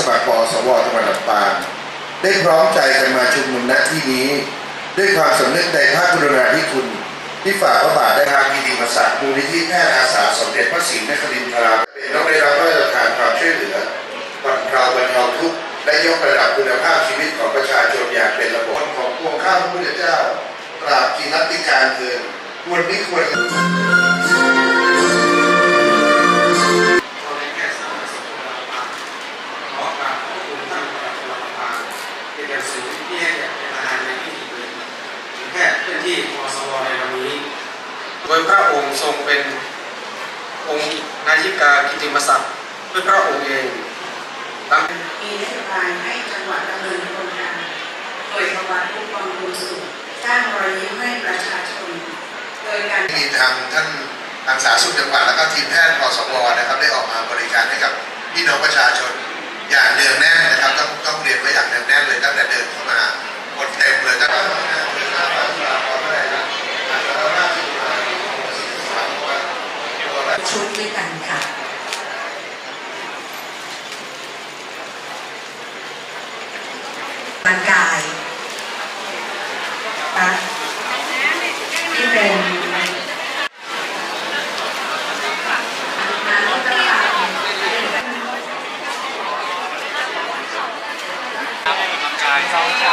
สมัครปอสวจังหวัดลำปางได้พร้อมใจกันมาชุมนุมณที่นี้ ด้วยความสำนึกในพระกรุณาธิคุณ ที่ฝากพระบาทได้ทางกิติมศักดิ์มูลนิธิแพทย์อาสาสมเด็จพระศรีนครินทราเป็นต้องได้รับพระราชทานความช่วยเหลือบรรเทาบรรเทาทุกข์และยกระดับคุณภาพชีวิตของประชาชนอย่างเป็นระบบของพวงข้าพระพุทธเจ้าตราบกินัติการเกินควรไม่ควร ที่ให้แก่เป็นประธานในพิธีเปิดแพทย์เพื่อนที่มสวในวันนี้ โดยพระองค์ทรงเป็นองค์นายิกากิติมศักดิ์ด้วยพระองค์เองตั้งมีนโยบายให้จังหวัดดำเนินโครงการโดยประวัติผู้กองบุญสุขสร้างรอยยิ้มให้ประชาชน โดยการมีทางท่านทางสาธารณสุขจังหวัดแล้วก็ทีมแพทย์พสวนะครับได้ออกมาบริ ชุดด้วยกันค่ะร่างกายที่เป็นออกกำลังกยซ้อมช้